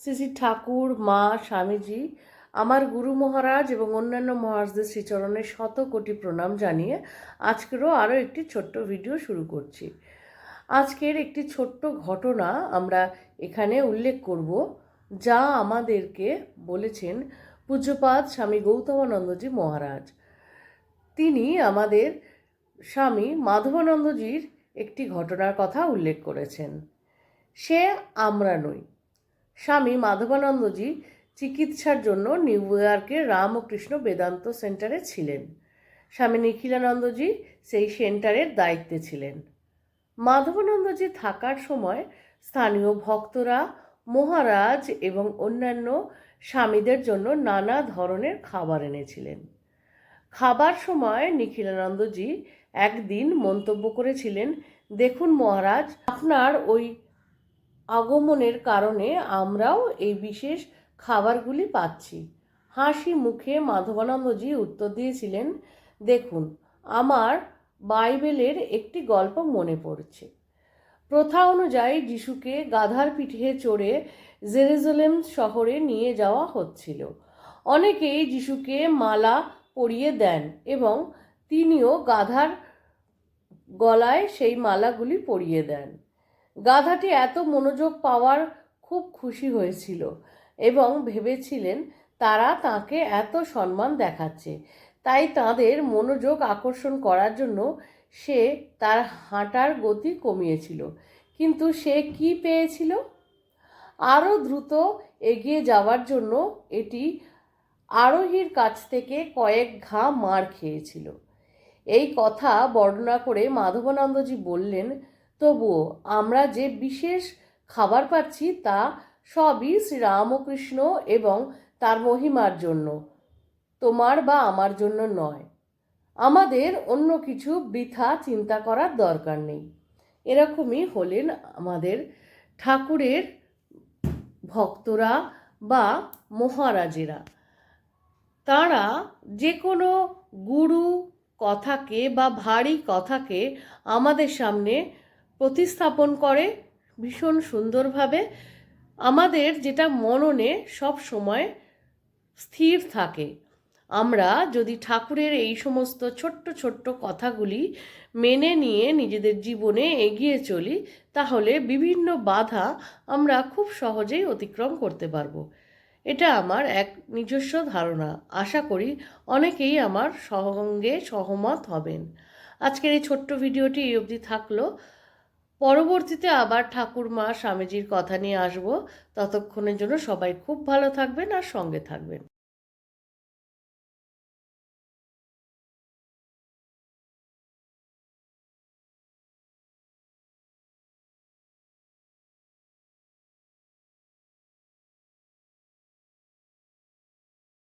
শ্রী শ্রী ঠাকুর, মা, স্বামীজি, আমার গুরু মহারাজ এবং অন্যান্য মহারাজদের শ্রীচরণে শত কোটি প্রণাম জানিয়ে আজকেরও আরও একটি ছোট্ট ভিডিও শুরু করছি। আজকের একটি ছোট্ট ঘটনা আমরা এখানে উল্লেখ করব, যা আমাদেরকে বলেছেন পূজ্যপাদ স্বামী গৌতমানন্দজি মহারাজ। তিনি আমাদের স্বামী মাধবানন্দজির একটি ঘটনার কথা উল্লেখ করেছেন। সে আমরা নই স্বামী মাধবানন্দজি চিকিৎসার জন্য নিউ ইয়র্কের রামকৃষ্ণ বেদান্ত সেন্টারে ছিলেন। স্বামী নিখিলানন্দজি সেই সেন্টারের দায়িত্বে ছিলেন। মাধবানন্দজি থাকার সময় স্থানীয় ভক্তরা, মহারাজ এবং অন্যান্য স্বামীদের জন্য নানা ধরনের খাবার এনেছিলেন। খাবার সময় নিখিলানন্দজি একদিন মন্তব্য করেছিলেন, দেখুন মহারাজ, আপনার ওই আগমনের কারণে আমরাও এই বিশেষ খাবারগুলি পাচ্ছি। হাসি মুখে মাধবানন্দজি উত্তর দিয়েছিলেন, দেখুন, আমার বাইবেলের একটি গল্প মনে পড়ছে। প্রথা অনুযায়ী যিশুকে গাধার পিঠে চড়ে জেরুজালেম শহরে নিয়ে যাওয়া হচ্ছিল। অনেকেই যিশুকে মালা পরিয়ে দেন এবং তিনিও গাধার গলায় সেই মালাগুলি পরিয়ে দেন। গাধাটি এত মনোযোগ পাওয়ার খুব খুশি হয়েছিল এবং ভেবেছিলেন তারা তাকে এত সম্মান দেখাচ্ছে। তাই তাদের মনোযোগ আকর্ষণ করার জন্য সে তার হাঁটার গতি কমিয়েছিল। কিন্তু সে কি পেয়েছিল? আরও দ্রুত এগিয়ে যাওয়ার জন্য এটি আরোহীর কাছ থেকে কয়েক ঘা মার খেয়েছিল। এই কথা বর্ণনা করে মাধবানন্দজি বললেন তবুও আমরা যে বিশেষ খাবার পাচ্ছি তা সবই শ্রীরামকৃষ্ণ এবং তার মহিমার জন্য, তোমার বা আমার জন্য নয়। আমাদের অন্য কিছু বৃথা চিন্তা করার দরকার নেই। এরকমই হলেন আমাদের ঠাকুরের ভক্তরা বা মহারাজেরা। তারা যে কোনো গুরু কথাকে বা ভারী কথাকে আমাদের সামনে প্রতিস্থাপন করে ভীষণ সুন্দরভাবে। আমাদের যেটা মননে সব সময় স্থির থাকে, আমরা যদি ঠাকুরের এই সমস্ত ছোট্ট ছোট্ট কথাগুলি মেনে নিয়ে নিজেদের জীবনে এগিয়ে চলি, তাহলে বিভিন্ন বাধা আমরা খুব সহজেই অতিক্রম করতে পারব। এটা আমার এক নিজস্ব ধারণা। আশা করি অনেকেই আমার সঙ্গে সহমত হবেন। আজকের এই ছোট্ট ভিডিওটি এই অবধি থাকল। পরবর্তীতে আবার ঠাকুর মা স্বামীজির কথা নিয়ে আসব। ততক্ষণের জন্য সবাই খুব ভালো থাকবেন আর সঙ্গে থাকবেন।